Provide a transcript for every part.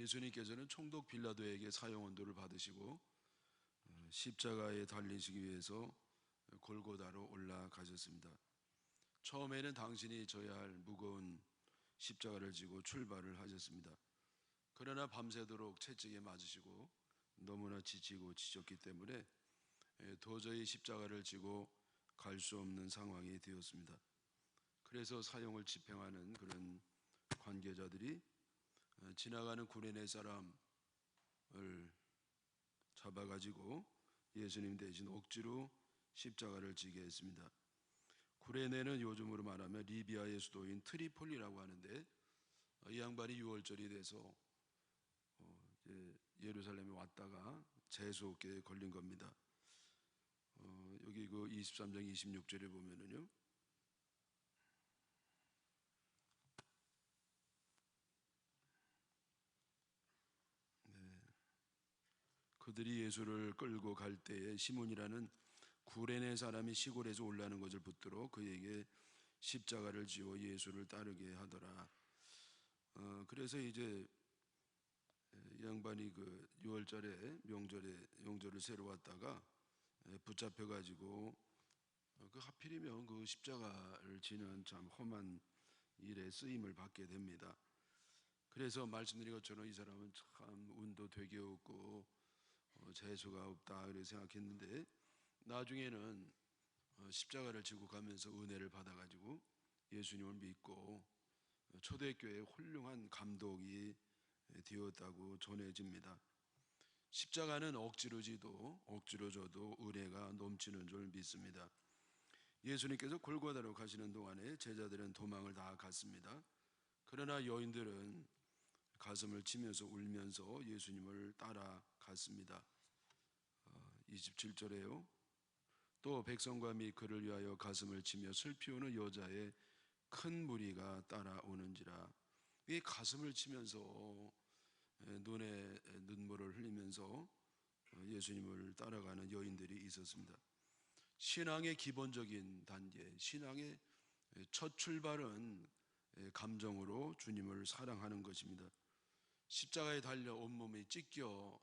예수님께서는 총독 빌라도에게 사형 언도를 받으시고 어, 십자가에 달리시기 위해서 골고다로 올라가셨습니다. 처음에는 당신이 져야 할 무거운 십자가를 지고 출발을 하셨습니다. 그러나 밤새도록 채찍에 맞으시고 너무나 지치고 지쳤기 때문에 예, 도저히 십자가를 지고 갈 수 없는 상황이 되었습니다. 그래서 사형을 집행하는 그런 관계자들이 어, 지나가는 구레네 사람을 잡아가지고 예수님 대신 억지로 십자가를 지게 했습니다. 구레네는 요즘으로 말하면 리비아의 수도인 트리폴리라고 하는데 어, 이 양반이 6월절이 돼서 어, 예루살렘에 왔다가 재수없게 걸린 겁니다. 어, 여기 그 23장 26절에 보면은요. 그들이 예수를 끌고 갈 때에 시몬이라는 구레네 사람이 시골에서 올라는 것을 붙들어 그에게 십자가를 지워 예수를 따르게 하더라. 어, 그래서 이제 이 양반이 그 6월절에 명절에 명절을 새로 왔다가 붙잡혀 가지고 어, 그 하필이면 그 십자가를 지는 참 험한 일에 쓰임을 받게 됩니다. 그래서 말씀드린 것처럼 이 사람은 참 운도 되게 없고 어, 재수가 없다 그렇게 생각했는데 나중에는 어, 십자가를 지고 가면서 은혜를 받아가지고 예수님을 믿고 초대교회의 훌륭한 감독이 되었다고 전해집니다. 십자가는 억지로 지도 억지로 져도 은혜가 넘치는 줄 믿습니다. 예수님께서 골고다로 가시는 동안에 제자들은 도망을 다 갔습니다. 그러나 여인들은 가슴을 치면서 울면서 예수님을 따라갔습니다. 27절에요. 또 백성과 및 그를 위하여 가슴을 치며 슬피 우는 여자의 큰 무리가 따라오는지라 이 가슴을 치면서 눈에 눈물을 흘리면서 예수님을 따라가는 여인들이 있었습니다. 신앙의 기본적인 단계, 신앙의 첫 출발은 감정으로 주님을 사랑하는 것입니다. 십자가에 달려 온몸이 찢겨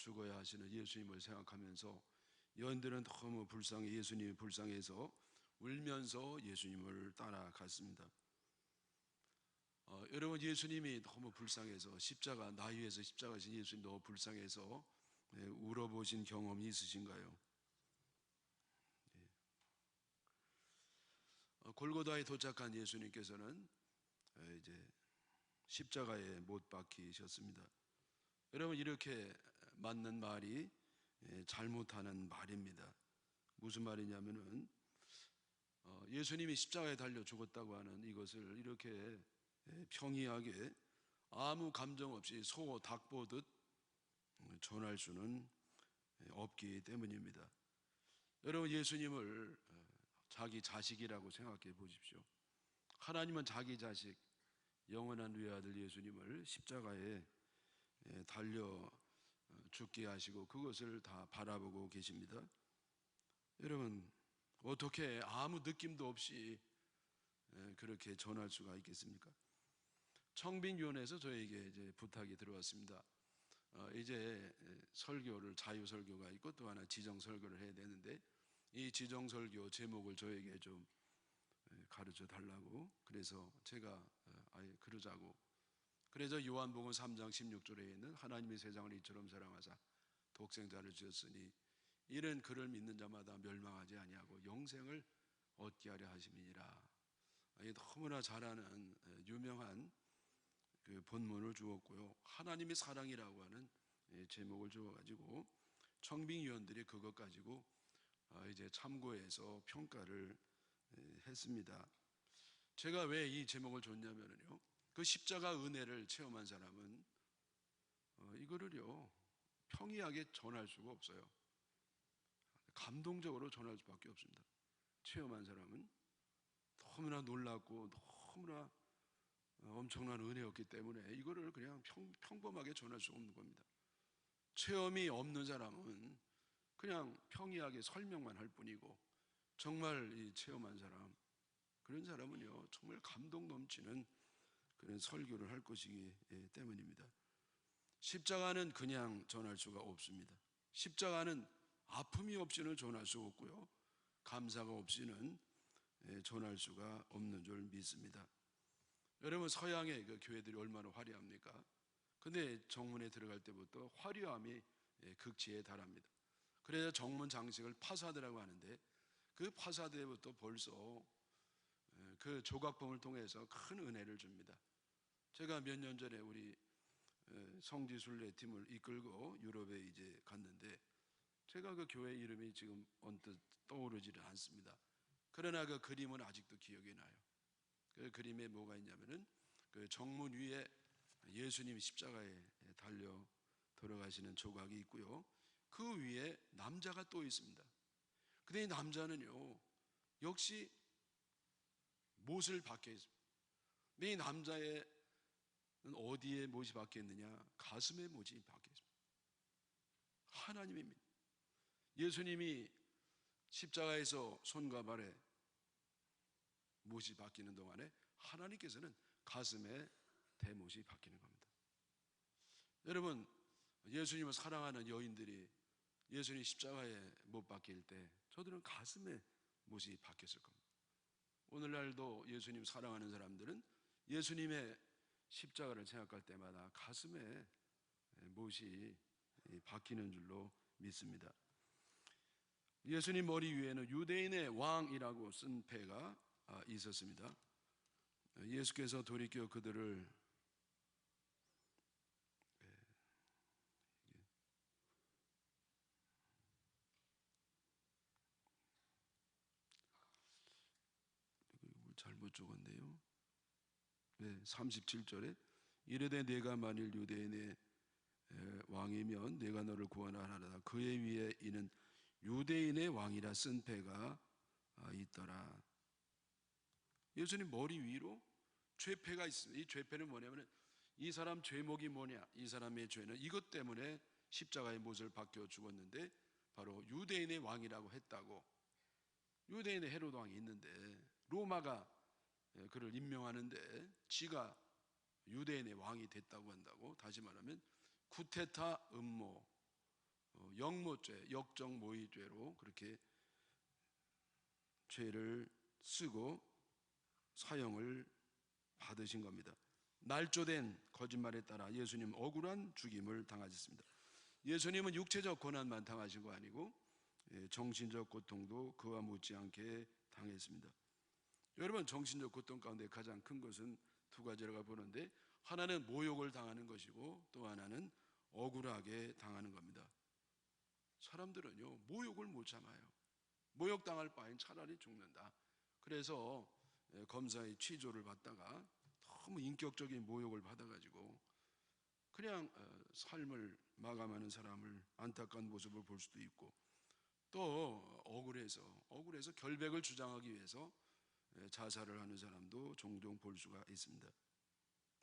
죽어야 하시는 예수님을 생각하면서 여인들은 너무 불쌍해 예수님이 불쌍해서 울면서 예수님을 따라갔습니다. 어, 여러분 예수님이 너무 불쌍해서 십자가 나 위해서 십자가 진 예수님 너무 불쌍해서 네, 울어보신 경험이 있으신가요? 네. 어, 골고다에 도착한 예수님께서는 이제 십자가에 못 박히셨습니다. 여러분 이렇게 맞는 말이 예, 잘못하는 말입니다. 무슨 말이냐면은 어, 예수님이 십자가에 달려 죽었다고 하는 이것을 이렇게 예, 평이하게 아무 감정 없이 소, 닭 보듯 전할 수는 없기 때문입니다. 여러분 예수님을 어, 자기 자식이라고 생각해 보십시오. 하나님은 자기 자식 영원한 외아들 예수님을 십자가에 예, 달려 어, 죽게 하시고 그것을 다 바라보고 계십니다. 여러분 어떻게 아무 느낌도 없이 예, 그렇게 전할 수가 있겠습니까? 청빙위원회에서 저에게 이제 부탁이 들어왔습니다. 어, 이제 설교를 자유 설교가 있고 또 하나 지정 설교를 해야 되는데 이 지정 설교 제목을 저에게 좀 가르쳐 달라고 그래서 제가 어, 아예 그러자고 그래서 요한복음 3장 16절에 있는 하나님의 세상을 이처럼 사랑하사 독생자를 주셨으니 이는 그를 믿는 자마다 멸망하지 아니하고 영생을 얻게 하려 하심이니라. 너무나 잘 아는 유명한 그 본문을 주었고요. 하나님의 사랑이라고 하는 제목을 주어가지고 청빙위원들이 그것 가지고 어, 이제 참고해서 평가를 했습니다. 제가 왜 이 제목을 줬냐면요. 그 십자가 은혜를 체험한 사람은 어, 이거를요 평이하게 전할 수가 없어요. 감동적으로 전할 수밖에 없습니다. 체험한 사람은 너무나 놀랍고 너무나 엄청난 은혜였기 때문에 이거를 그냥 평, 평범하게 전할 수 없는 겁니다. 체험이 없는 사람은 그냥 평이하게 설명만 할 뿐이고 정말 이 체험한 사람 그런 사람은요 정말 감동 넘치는 그런 설교를 할 것이기 때문입니다. 십자가는 그냥 전할 수가 없습니다. 십자가는 아픔이 없이는 전할 수 없고요. 감사가 없이는 예, 전할 수가 없는 줄 믿습니다. 여러분 서양의 그 교회들이 얼마나 화려합니까? 근데 정문에 들어갈 때부터 화려함이 예, 극치에 달합니다. 그래서 정문 장식을 파사드라고 하는데 그 파사드에부터 벌써 예, 그 조각품을 통해서 큰 은혜를 줍니다. 제가 몇 년 전에 우리 예, 성지순례 팀을 이끌고 유럽에 이제 갔는데 제가 그 교회 이름이 지금 언뜻 떠오르지를 않습니다. 그러나 그 그림은 아직도 기억이 나요. 그 그림에 뭐가 있냐면은 그 정문 위에 예수님이 십자가에 달려 돌아가시는 조각이 있고요. 그 위에 남자가 또 있습니다. 근데 이 남자는요, 역시 못을 박혀 있습니다. 이 남자의 어디에 못이 박혀 있느냐? 가슴에 못이 박혀 있습니다. 하나님입니다. 예수님이 십자가에서 손과 발에 못이 박히는 동안에 하나님께서는 가슴에 대못이 박히는 겁니다. 여러분, 예수님을 사랑하는 여인들이 예수님 십자가에 못 박힐 때 저들은 가슴에 못이 박혔을 겁니다. 오늘날도 예수님 사랑하는 사람들은 예수님의 십자가를 생각할 때마다 가슴에 못이 박히는 줄로 믿습니다. 예수님 머리 위에는 유대인의 왕이라고 쓴 패가 아, 있었습니다. 예수께서 돌이켜 그들을 잘못 적었네요. 네, 37절에 이르되 내가 만일 유대인의 왕이면 내가 너를 구원하라 그의 위에 이는 유대인의 왕이라 쓴 패가 아, 있더라. 예수님 머리 위로 죄패가 있습니다. 이 죄패는 뭐냐면 이 사람 죄목이 뭐냐? 이 사람의 죄는 이것 때문에 십자가의 못을 박혀 죽었는데 바로 유대인의 왕이라고 했다고. 유대인의 헤로드 왕이 있는데 로마가 예, 그를 임명하는데 지가 유대인의 왕이 됐다고 한다고 다시 말하면 쿠테타 음모 어, 역모죄 역적 모의죄로 그렇게 죄를 쓰고 사형을 받으신 겁니다. 날조된 거짓말에 따라 예수님 억울한 죽임을 당하셨습니다. 예수님은 육체적 고난만 당하신 거 아니고 예, 정신적 고통도 그와 못지않게 당했습니다. 여러분 정신적 고통 가운데 가장 큰 것은 두 가지라고 보는데 하나는 모욕을 당하는 것이고 또 하나는 억울하게 당하는 겁니다. 사람들은요 모욕을 못 참아요. 모욕 당할 바엔 차라리 죽는다. 그래서 예, 검사의 취조를 받다가 너무 인격적인 모욕을 받아가지고 그냥 어, 삶을 마감하는 사람을 안타까운 모습을 볼 수도 있고 또 억울해서 억울해서 결백을 주장하기 위해서 예, 자살을 하는 사람도 종종 볼 수가 있습니다.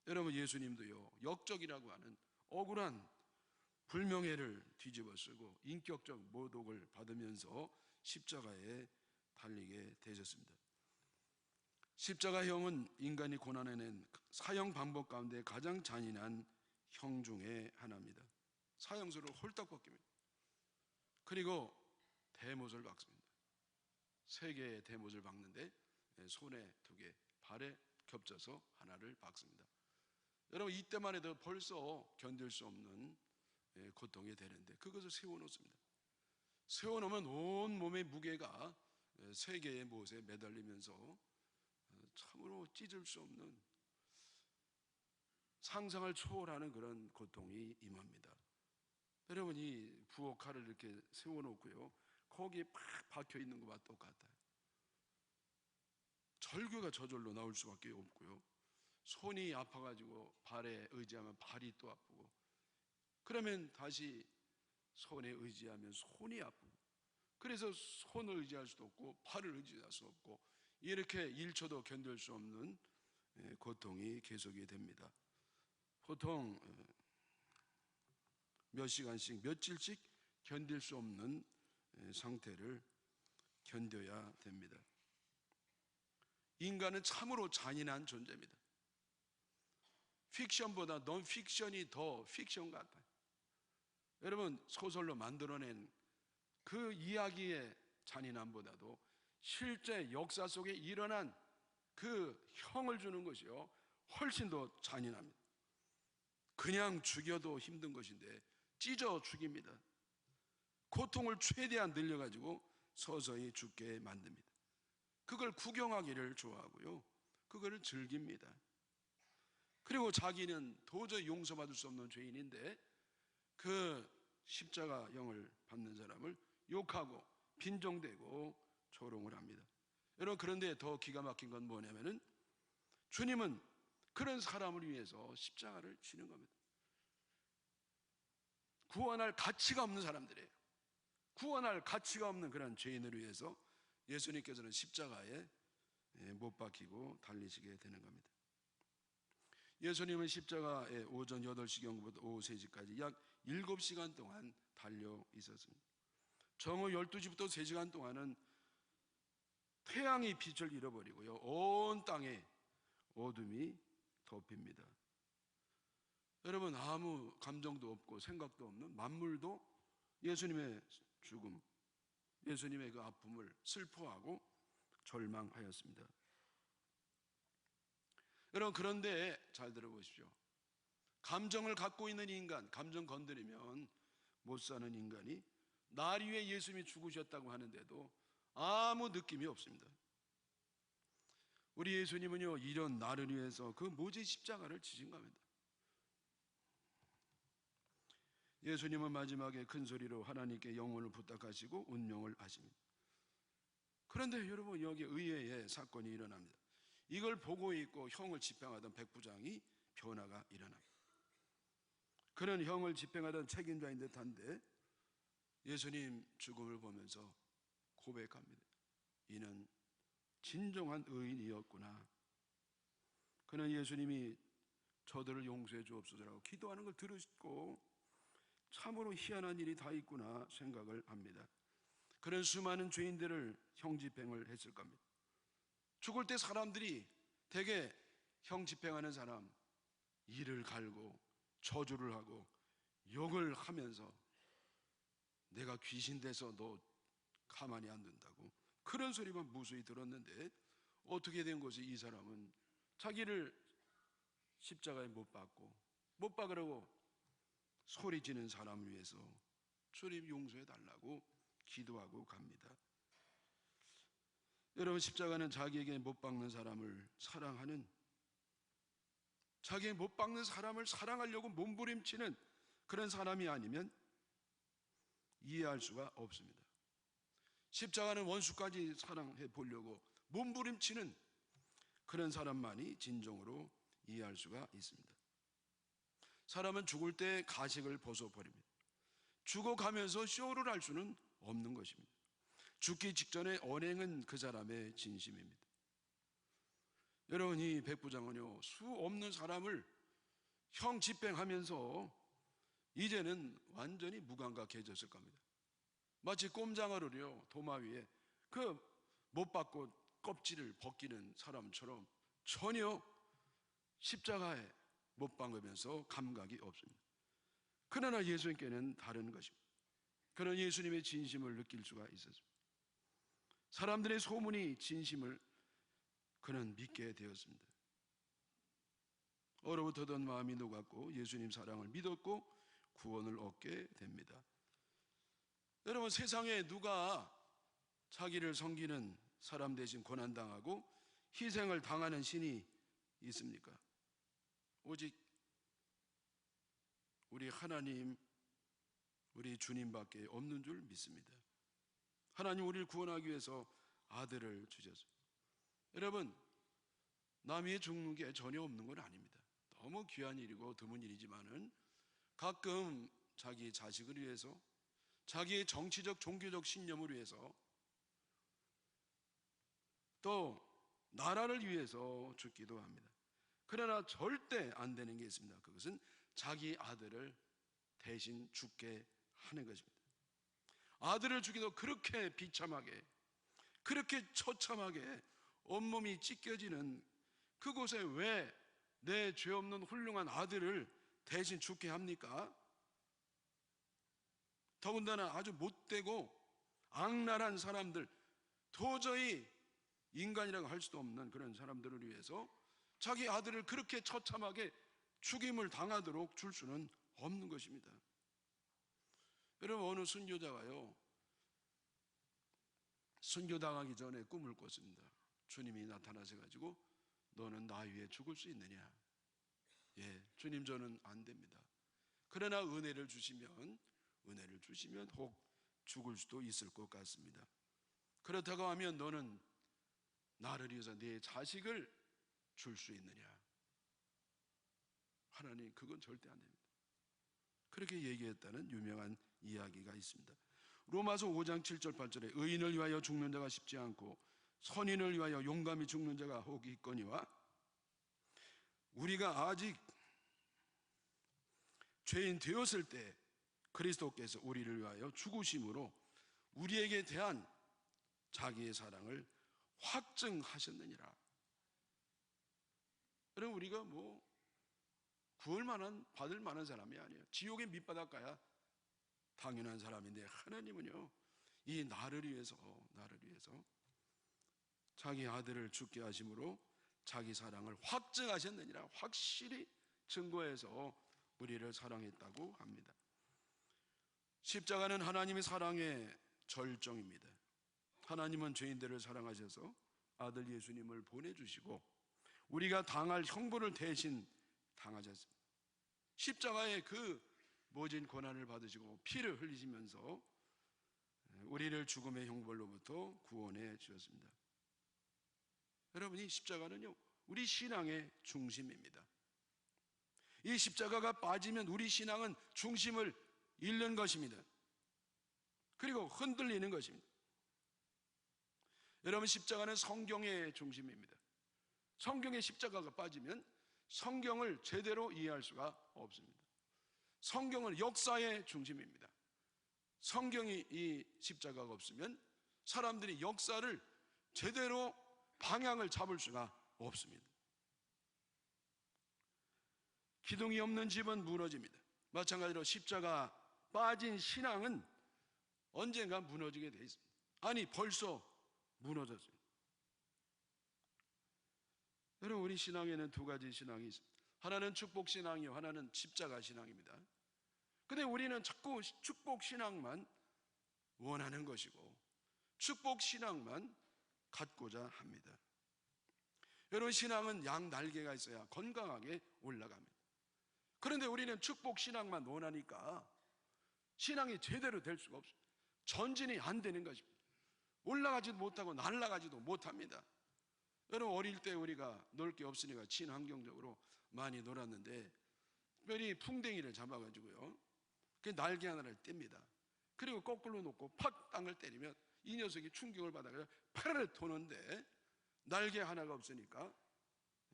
여러분 예수님도요 역적이라고 하는 억울한 불명예를 뒤집어 쓰고 인격적 모독을 받으면서 십자가에 달리게 되셨습니다. 십자가형은 인간이 고난해낸 사형 방법 가운데 가장 잔인한 형 중에 하나입니다. 사형수를 홀딱 벗깁니다. 그리고 대못을 박습니다. 세 개의 대못을 박는데 손에 두 개, 발에 겹쳐서 하나를 박습니다. 여러분 이때만 해도 벌써 견딜 수 없는 예, 고통이 되는데 그것을 세워놓습니다. 세워놓으면 온 몸의 무게가 예, 세 개의 못에 매달리면서 어, 참으로 찢을 수 없는 상상을 초월하는 그런 고통이 임합니다. 여러분 이 부엌 칼을 이렇게 세워놓고요 거기에 팍 박혀 있는 것과 똑같아요. 절규가 저절로 나올 수밖에 없고요. 손이 아파가지고 발에 의지하면 발이 또 아프고 그러면 다시 손에 의지하면 손이 아프고 그래서 손을 의지할 수도 없고 팔을 의지할 수 없고 이렇게 1초도 견딜 수 없는 예, 고통이 계속이 됩니다. 보통 어, 몇 시간씩 며칠씩 견딜 수 없는 예, 상태를 견뎌야 됩니다. 인간은 참으로 잔인한 존재입니다. 픽션보다 넌 픽션이 더 픽션 같아요. 여러분 소설로 만들어낸 그 이야기의 잔인함보다도 실제 역사 속에 일어난 그 형을 주는 것이요 훨씬 더 잔인합니다. 그냥 죽여도 힘든 것인데 찢어 죽입니다. 고통을 최대한 늘려가지고 서서히 죽게 만듭니다. 그걸 구경하기를 좋아하고요. 그거를 즐깁니다. 그리고 자기는 도저히 용서받을 수 없는 죄인인데 그 십자가형을 받는 사람을 욕하고 빈정대고 조롱을 합니다. 여러분 그런데 더 기가 막힌 건 뭐냐면은 주님은 그런 사람을 위해서 십자가를 지는 겁니다. 구원할 가치가 없는 사람들이에요. 구원할 가치가 없는 그런 죄인을 위해서 예수님께서는 십자가에 예, 못 박히고 달리시게 되는 겁니다. 예수님은 십자가에 오전 8시경부터 오후 3시까지 약 7시간 동안 달려 있었습니다. 정오 12시부터 3시간 동안은 태양이 빛을 잃어버리고요. 온 땅에 어둠이 덮입니다. 여러분 아무 감정도 없고 생각도 없는 만물도 예수님의 죽음, 예수님의 그 아픔을 슬퍼하고 절망하였습니다. 여러분 그런데 잘 들어보십시오. 감정을 갖고 있는 인간, 감정 건드리면 못 사는 인간이 날 위해 예수님이 죽으셨다고 하는데도 아무 느낌이 없습니다. 우리 예수님은요 이런 나를 위해서 그 모지 십자가를 지신 겁니다. 예수님은 마지막에 큰 소리로 하나님께 영혼을 부탁하시고 운명을 하십니다. 그런데 여러분 여기 의외의 사건이 일어납니다. 이걸 보고 있고 형을 집행하던 백부장이 변화가 일어납니다. 그는 형을 집행하던 책임자인 듯한데 예수님 죽음을 보면서 고백합니다. 이는 진정한 의인이었구나. 그는 예수님이 저들을 용서해 주옵소서라고 기도하는 걸 들으시고 참으로 희한한 일이 다 있구나 생각을 합니다. 그런 수많은 죄인들을 형 집행을 했을 겁니다. 죽을 때 사람들이 대개 형 집행하는 사람 이를 갈고 저주를 하고 욕을 하면서 내가 귀신 돼서 너 가만히 안 둔다고 그런 소리만 무수히 들었는데 어떻게 된 것이 이 사람은 자기를 십자가에 못 박고 못 박으라고 소리 지는 사람을 위해서 주님 용서해 달라고 기도하고 갑니다. 여러분 십자가는 자기에게 못 박는 사람을 사랑하는 자기에 못 박는 사람을 사랑하려고 몸부림치는 그런 사람이 아니면 이해할 수가 없습니다. 십자가는 원수까지 사랑해 보려고 몸부림치는 그런 사람만이 진정으로 이해할 수가 있습니다. 사람은 죽을 때 가식을 벗어버립니다. 죽어가면서 쇼를 할 수는 없는 것입니다. 죽기 직전에 언행은 그 사람의 진심입니다. 여러분 이 백부장은요 수 없는 사람을 형 집행하면서 이제는 완전히 무감각해졌을 겁니다. 마치 꼼장어를요 도마 위에 그 못 받고 껍질을 벗기는 사람처럼 전혀 십자가에 못 박으면서 감각이 없습니다. 그러나 예수님께는 다른 것입니다. 그런 예수님의 진심을 느낄 수가 있었습니다. 사람들의 소문이 진심을 그는 믿게 되었습니다. 얼어붙었던 마음이 녹았고 예수님 사랑을 믿었고 구원을 얻게 됩니다. 여러분 세상에 누가 자기를 섬기는 사람 대신 고난당하고 희생을 당하는 신이 있습니까? 오직 우리 하나님, 우리 주님밖에 없는 줄 믿습니다. 하나님 우리를 구원하기 위해서 아들을 주셨습니다. 여러분, 남이 죽는 게 전혀 없는 건 아닙니다. 너무 귀한 일이고 드문 일이지만은 가끔 자기 자식을 위해서 자기의 정치적 종교적 신념을 위해서 또 나라를 위해서 죽기도 합니다. 그러나 절대 안 되는 게 있습니다. 그것은 자기 아들을 대신 죽게 하는 것입니다. 아들을 죽이도 그렇게 비참하게, 그렇게 처참하게 온몸이 찢겨지는 그곳에 왜 내 죄 없는 훌륭한 아들을 대신 죽게 합니까? 더군다나 아주 못되고 악랄한 사람들, 도저히 인간이라고 할 수도 없는 그런 사람들을 위해서 자기 아들을 그렇게 처참하게 죽임을 당하도록 줄 수는 없는 것입니다. 여러분 어느 순교자가요 순교당하기 전에 꿈을 꿨습니다. 주님이 나타나셔 가지고 너는 나 위에 죽을 수 있느냐? 예, 주님 저는 안 됩니다. 그러나 은혜를 주시면 은혜를 주시면 혹 죽을 수도 있을 것 같습니다. 그렇다고 하면 너는 나를 위해서 내 자식을 줄 수 있느냐? 하나님 그건 절대 안 됩니다. 그렇게 얘기했다는 유명한 이야기가 있습니다. 로마서 5장 7절 8절에 의인을 위하여 죽는 자가 쉽지 않고 선인을 위하여 용감히 죽는 자가 혹 있거니와 우리가 아직 죄인 되었을 때 그리스도께서 우리를 위하여 죽으심으로 우리에게 대한 자기의 사랑을 확증하셨느니라. 여러분 우리가 뭐 구할 만한 받을 만한 사람이 아니에요. 지옥의 밑바닥 가야 당연한 사람인데 하나님은요 이 나를 위해서 나를 위해서 자기 아들을 죽게 하심으로 자기 사랑을 확증하셨느니라 확실히 증거해서 우리를 사랑했다고 합니다. 십자가는 하나님의 사랑의 절정입니다. 하나님은 죄인들을 사랑하셔서 아들 예수님을 보내주시고 우리가 당할 형벌을 대신 당하셨습니다. 십자가의 그 모진 고난을 받으시고 피를 흘리시면서 우리를 죽음의 형벌로부터 구원해 주셨습니다. 여러분 이 십자가는요 우리 신앙의 중심입니다. 이 십자가가 빠지면 우리 신앙은 중심을 잃는 것입니다. 그리고 흔들리는 것입니다. 여러분 십자가는 성경의 중심입니다. 성경의 십자가가 빠지면 성경을 제대로 이해할 수가 없습니다. 성경은 역사의 중심입니다. 성경이 이 십자가가 없으면 사람들이 역사를 제대로 방향을 잡을 수가 없습니다. 기둥이 없는 집은 무너집니다. 마찬가지로 십자가 빠진 신앙은 언젠가 무너지게 돼 있습니다. 아니 벌써 무너졌습니다. 여러분 우리 신앙에는 두 가지 신앙이 있습니다. 하나는 축복 신앙이요, 하나는 십자가 신앙입니다. 근데 우리는 자꾸 축복 신앙만 원하는 것이고 축복 신앙만 갖고자 합니다. 여러분 신앙은 양 날개가 있어야 건강하게 올라갑니다. 그런데 우리는 축복 신앙만 원하니까 신앙이 제대로 될 수가 없어요. 전진이 안 되는 것입니다. 올라가지도 못하고 날아가지도 못합니다. 여러분 어릴 때 우리가 놀 게 없으니까 친환경적으로 많이 놀았는데 특별히 풍뎅이를 잡아가지고요. 그 날개 하나를 뗍니다. 그리고 거꾸로 놓고 팍 땅을 때리면 이 녀석이 충격을 받아서 파르르 도는데 날개 하나가 없으니까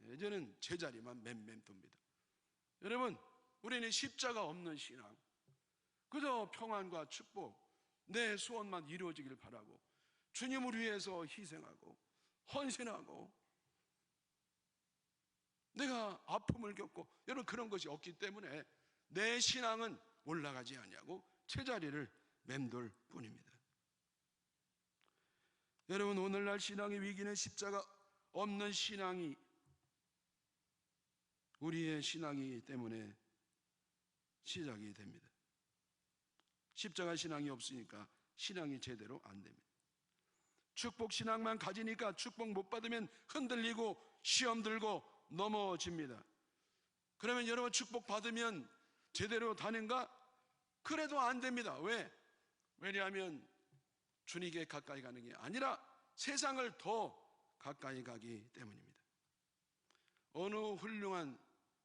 예전은 제자리만 맴맴 돕니다. 여러분, 우리는 십자가 없는 신앙, 그저 평안과 축복, 내 소원만 이루어지길 바라고 주님을 위해서 희생하고 헌신하고 내가 아픔을 겪고 여러분 그런 것이 없기 때문에 내 신앙은 올라가지 아니하고 제자리를 맴돌 뿐입니다. 여러분 오늘날 신앙의 위기는 십자가 없는 신앙이 우리의 신앙이기 때문에 시작이 됩니다. 십자가 신앙이 없으니까 신앙이 제대로 안 됩니다. 축복 신앙만 가지니까 축복 못 받으면 흔들리고 시험 들고 넘어집니다. 그러면 여러분 축복 받으면 제대로 다는가? 그래도 안 됩니다. 왜? 왜냐하면 주님께 가까이 가는 게 아니라 세상을 더 가까이 가기 때문입니다. 어느 훌륭한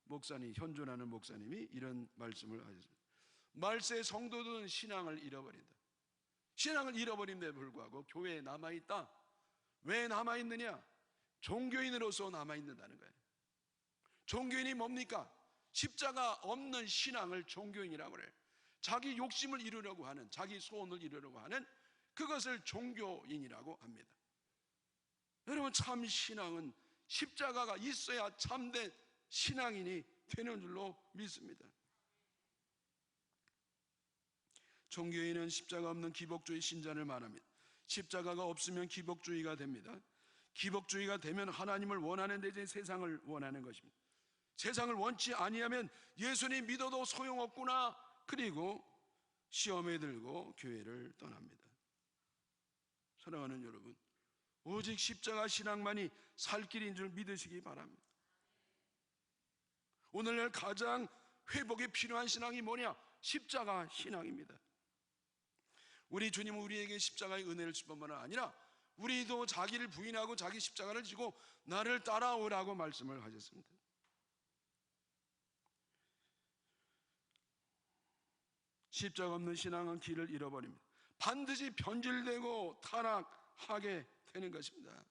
목사님, 현존하는 목사님이 이런 말씀을 하셨습니다. 말세 성도들은 신앙을 잃어버린다. 신앙을 잃어버림에 불구하고 교회에 남아있다. 왜 남아있느냐? 종교인으로서 남아있는다는 거예요. 종교인이 뭡니까? 십자가 없는 신앙을 종교인이라고 그래요. 자기 욕심을 이루려고 하는, 자기 소원을 이루려고 하는 그것을 종교인이라고 합니다. 여러분, 참 신앙은 십자가가 있어야 참된 신앙인이 되는 줄로 믿습니다. 종교인은 십자가 없는 기복주의 신자를 말합니다. 십자가가 없으면 기복주의가 됩니다. 기복주의가 되면 하나님을 원하는 데 이제 세상을 원하는 것입니다. 세상을 원치 아니하면 예수님 믿어도 소용없구나. 그리고 시험에 들고 교회를 떠납니다. 사랑하는 여러분, 오직 십자가 신앙만이 살 길인 줄 믿으시기 바랍니다. 오늘날 가장 회복이 필요한 신앙이 뭐냐? 십자가 신앙입니다. 우리 주님은 우리에게 십자가의 은혜를 줄 뿐만 아니라 우리도 자기를 부인하고 자기 십자가를 지고 나를 따라오라고 말씀을 하셨습니다. 십자가 없는 신앙은 길을 잃어버립니다. 반드시 변질되고 타락하게 되는 것입니다.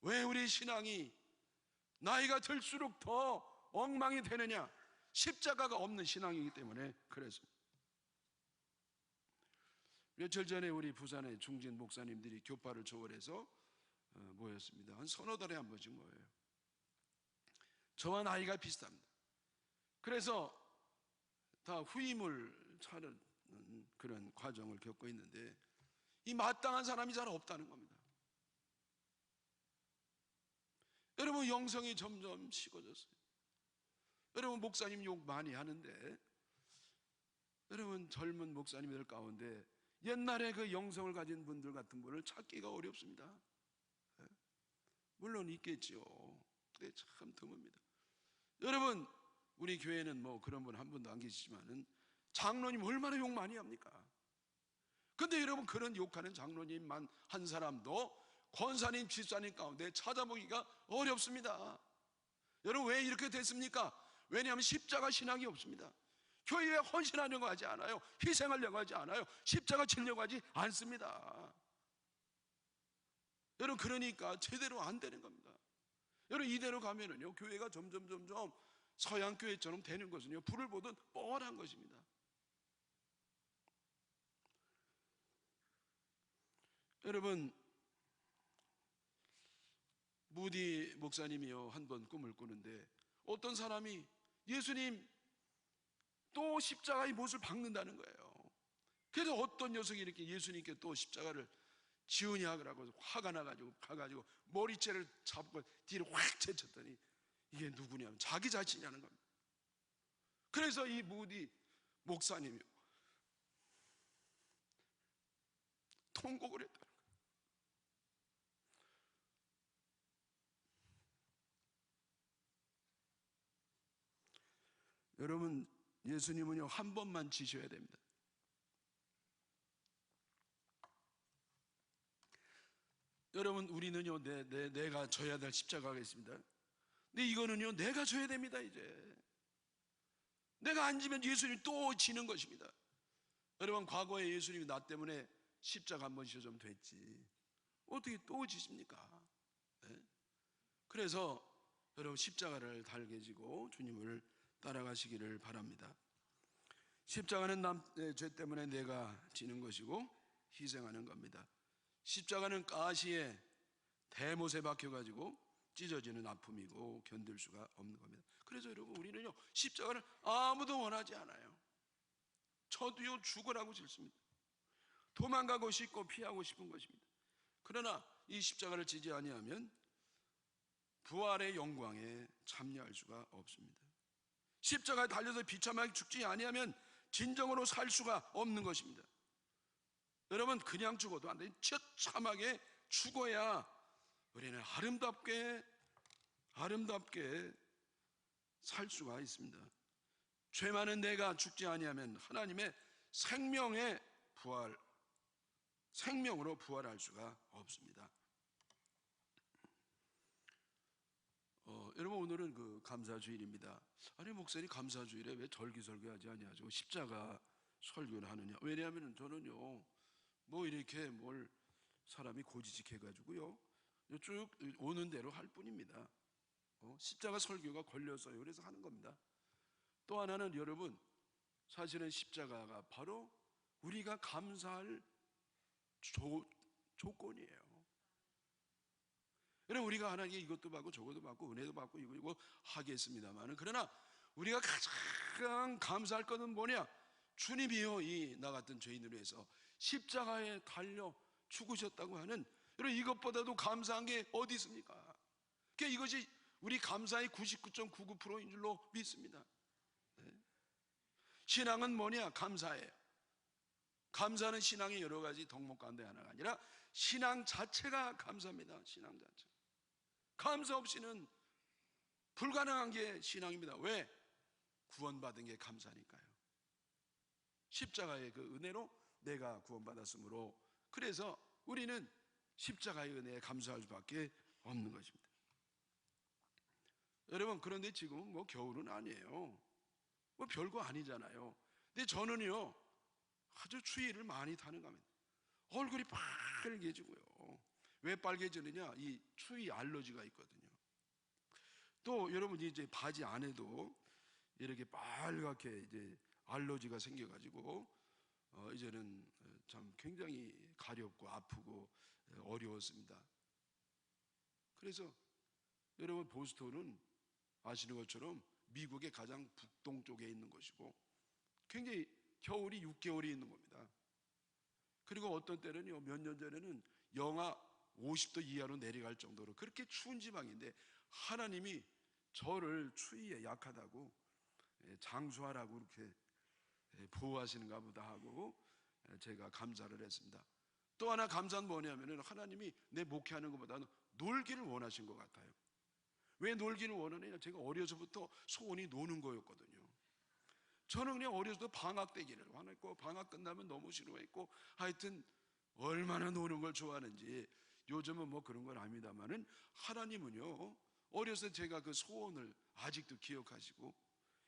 왜 우리 신앙이 나이가 들수록 더 엉망이 되느냐? 십자가가 없는 신앙이기 때문에 그랬습니다. 며칠 전에 우리 부산의 중진 목사님들이 교파를 초월해서 어, 모였습니다. 한 서너 달에 한 번씩 모여요. 저와 나이가 비슷합니다. 그래서 다 후임을 차는 그런 과정을 겪고 있는데 이 마땅한 사람이 잘 없다는 겁니다. 여러분 영성이 점점 식어졌어요. 여러분 목사님 욕 많이 하는데 여러분 젊은 목사님들 가운데 옛날에 그 영성을 가진 분들 같은 분을 찾기가 어렵습니다. 예? 물론 있겠지요. 근데 참 드뭅니다. 여러분 우리 교회는 뭐 그런 분 한 분도 안 계시지만은 장로님 얼마나 욕 많이 합니까? 근데 여러분 그런 욕하는 장로님만 한 사람도 권사님, 집사님 가운데 찾아보기가 어렵습니다. 여러분 왜 이렇게 됐습니까? 왜냐하면 십자가 신앙이 없습니다. 교회에 헌신하려고 하지 않아요. 희생하려고 하지 않아요. 십자가 치려고 하지 않습니다. 여러분 그러니까 제대로 안 되는 겁니다. 여러분 이대로 가면은요 교회가 점점 점점 서양 교회처럼 되는 것은요 불을 보듯 뻔한 것입니다. 여러분 무디 목사님이요 한 번 꿈을 꾸는데 어떤 사람이 예수님 또 십자가의 못을 박는다는 거예요. 그래서 어떤 녀석이 이렇게 예수님께 또 십자가를 지으냐 그러고 화가 나가지고 가가지고 머리채를 잡고 뒤로 확 제쳤더니 이게 누구냐면 자기 자신이라는 겁니다. 그래서 이 무디 목사님이 통곡을 했다는 거예요. 여러분 예수님은요 한 번만 지셔야 됩니다. 여러분 우리는요 내, 내, 내가 져야 될 십자가가 있습니다. 근데 이거는요 내가 져야 됩니다 이제. 내가 안 지면 예수님 또 지는 것입니다. 여러분 과거에 예수님이 나 때문에 십자가 한 번 지어좀 됐지. 어떻게 또 지십니까? 네? 그래서 여러분 십자가를 달게 지고 주님을 따라가시기를 바랍니다. 십자가는 남의 죄 때문에 내가 지는 것이고 희생하는 겁니다. 십자가는 가시에 대못에 박혀가지고 찢어지는 아픔이고 견딜 수가 없는 겁니다. 그래서 여러분 우리는요 십자가를 아무도 원하지 않아요. 저도요 죽으라고 싫습니다. 도망가고 싶고 피하고 싶은 것입니다. 그러나 이 십자가를 지지 아니하면 부활의 영광에 참여할 수가 없습니다. 십자가에 달려서 비참하게 죽지 아니하면 진정으로 살 수가 없는 것입니다. 여러분 그냥 죽어도 안 돼. 처참하게 죽어야 우리는 아름답게 아름답게 살 수가 있습니다. 죄 많은 내가 죽지 아니하면 하나님의 생명의 부활 생명으로 부활할 수가 없습니다. 어, 여러분 오늘은 그 감사주일입니다. 아니 목사님 감사주일에 왜 절기설교하지 아니하죠? 십자가 설교를 하느냐? 왜냐하면 저는요 뭐 이렇게 뭘 사람이 고지식해 가지고요 쭉 오는 대로 할 뿐입니다. 어? 십자가 설교가 걸렸어요. 그래서 하는 겁니다. 또 하나는 여러분 사실은 십자가가 바로 우리가 감사할 조, 조건이에요. 여러분 우리가 하나님께 이것도 받고 저것도 받고 은혜도 받고 이거 이거 하겠습니다만은 그러나 우리가 가장 감사할 것은 뭐냐? 주님이요 이 나 같은 죄인을 위해서 십자가에 달려 죽으셨다고 하는 여러분 이것보다도 감사한 게 어디 있습니까? 그러니까 이것이 우리 감사의 99.99%인 줄로 믿습니다. 네. 신앙은 뭐냐? 감사예요. 감사는 신앙의 여러 가지 덕목 가운데 하나가 아니라 신앙 자체가 감사입니다. 신앙 자체. 감사 없이는 불가능한 게 신앙입니다. 왜? 구원받은 게 감사니까요. 십자가의 그 은혜로 내가 구원받았으므로 그래서 우리는 십자가의 은혜에 감사할 수밖에 없는 것입니다. 여러분 그런데 지금은 뭐 겨울은 아니에요. 뭐 별거 아니잖아요. 근데 저는요 아주 추위를 많이 타는 겁니다. 얼굴이 빨개지고요. 왜 빨개지느냐? 이 추위 알러지가 있거든요. 또 여러분이 이제 바지 안에도 이렇게 빨갛게 이제 알러지가 생겨가지고 어 이제는 참 굉장히 가렵고 아프고 어려웠습니다. 그래서 여러분 보스턴은 아시는 것처럼 미국의 가장 북동쪽에 있는 것이고 굉장히 겨울이 6개월이 있는 겁니다. 그리고 어떤 때는요 몇 년 전에는 영하 50도 이하로 내려갈 정도로 그렇게 추운 지방인데 하나님이 저를 추위에 약하다고 예, 장수하라고 이렇게 예, 보호하시는가 보다 하고 예, 제가 감사를 했습니다. 또 하나 감사는 뭐냐면은 하나님이 내 목회하는 것보다는 놀기를 원하신 것 같아요. 왜 놀기를 원하느냐? 제가 어려서부터 소원이 노는 거였거든요. 저는 그냥 어려서도 방학 때기를 원했고 방학 끝나면 너무 싫어했고 하여튼 얼마나 노는 걸 좋아하는지 요즘은 뭐 그런 건 아닙니다만은 하나님은요 때 제가 그 소원을 아직도 기억하시고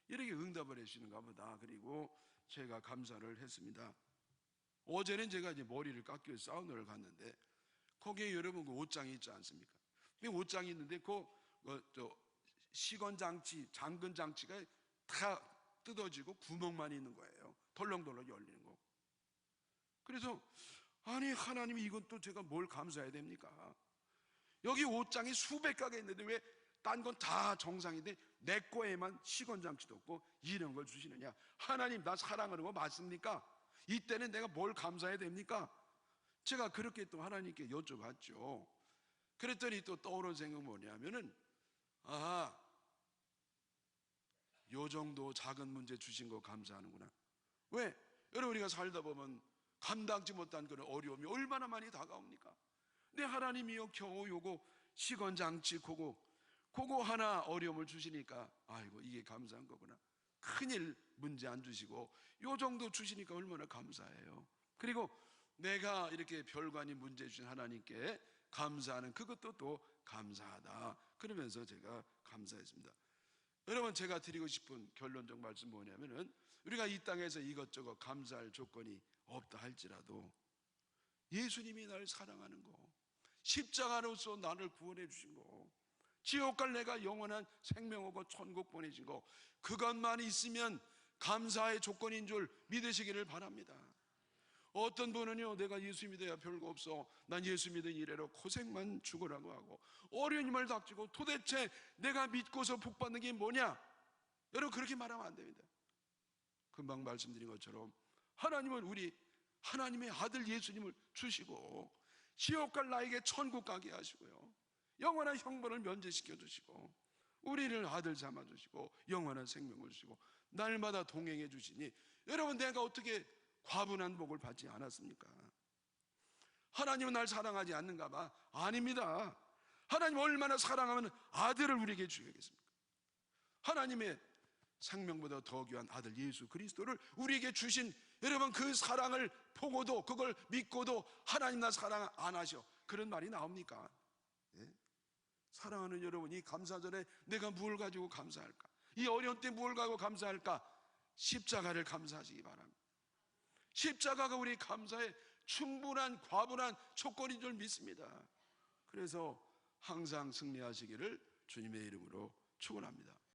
이렇게 응답을 해주시는가 보다. 그리고 제가 감사를 했습니다. 어제는 제가 이제 머리를 깎기 위해 사우나를 갔는데 거기에 여러분 그 옷장이 있지 않습니까? 그 옷장이 있는데 그, 그 저 시건 장치 잠근 장치가 다 뜯어지고 구멍만 있는 거예요. 덜렁덜렁 열리는 거. 그래서 아니 하나님이 이건 또 제가 뭘 감사해야 됩니까? 여기 옷장이 수백 가게 있는데 왜 딴 건 다 정상인데 내 거에만 시건장치도 없고 이런 걸 주시느냐? 하나님 나 사랑하는 거 맞습니까? 이때는 내가 뭘 감사해야 됩니까? 제가 그렇게 또 하나님께 여쭤봤죠. 그랬더니 또 떠오른 생각 뭐냐면은 아, 요 정도 작은 문제 주신 거 감사하는구나. 왜? 여러분 우리가 살다 보면 감당지 못한 그런 어려움이 얼마나 많이 다가옵니까? 근데 하나님이요 겨우 요거 시건장치 그거 그거 하나 어려움을 주시니까 아이고 이게 감사한 거구나. 큰일 문제 안 주시고 요 정도 주시니까 얼마나 감사해요. 그리고 내가 이렇게 별관이 문제 주신 하나님께 감사하는 그것도 또 감사하다. 그러면서 제가 감사했습니다. 여러분 제가 드리고 싶은 결론적 말씀 뭐냐면은 우리가 이 땅에서 이것저것 감사할 조건이 없다 할지라도 예수님이 나를 사랑하는 거 십자가로서 나를 구원해 주신 거 지옥 갈 내가 영원한 생명하고 천국 보내신 거 그것만 있으면 감사의 조건인 줄 믿으시기를 바랍니다. 어떤 분은요 내가 예수 믿어야 별거 없어. 난 예수 믿은 이래로 고생만 죽으라고 하고 어려운 힘을 닥치고 도대체 내가 믿고서 복받는 게 뭐냐? 여러분 그렇게 말하면 안 됩니다. 금방 말씀드린 것처럼 하나님은 우리 하나님의 아들 예수님을 주시고 지옥 갈 나에게 천국 가게 하시고요. 영원한 형벌을 면제시켜 주시고 우리를 아들 삼아 주시고 영원한 생명을 주시고 날마다 동행해 주시니 여러분 내가 어떻게 과분한 복을 받지 않았습니까? 하나님은 날 사랑하지 않는가 봐. 아닙니다. 하나님 얼마나 사랑하면 아들을 우리에게 주겠습니까? 하나님의 생명보다 더 귀한 아들 예수 그리스도를 우리에게 주신 여러분 그 사랑을 보고도 그걸 믿고도 하나님 나 사랑 안 하셔 그런 말이 나옵니까? 예? 사랑하는 여러분이 감사전에 내가 무엇을 가지고 감사할까? 이 어려운 때 무엇을 가지고 감사할까? 십자가를 감사하시기 바랍니다 십자가가 우리 감사의 충분한 과분한 조건인 줄 믿습니다 그래서 항상 승리하시기를 주님의 이름으로 축원합니다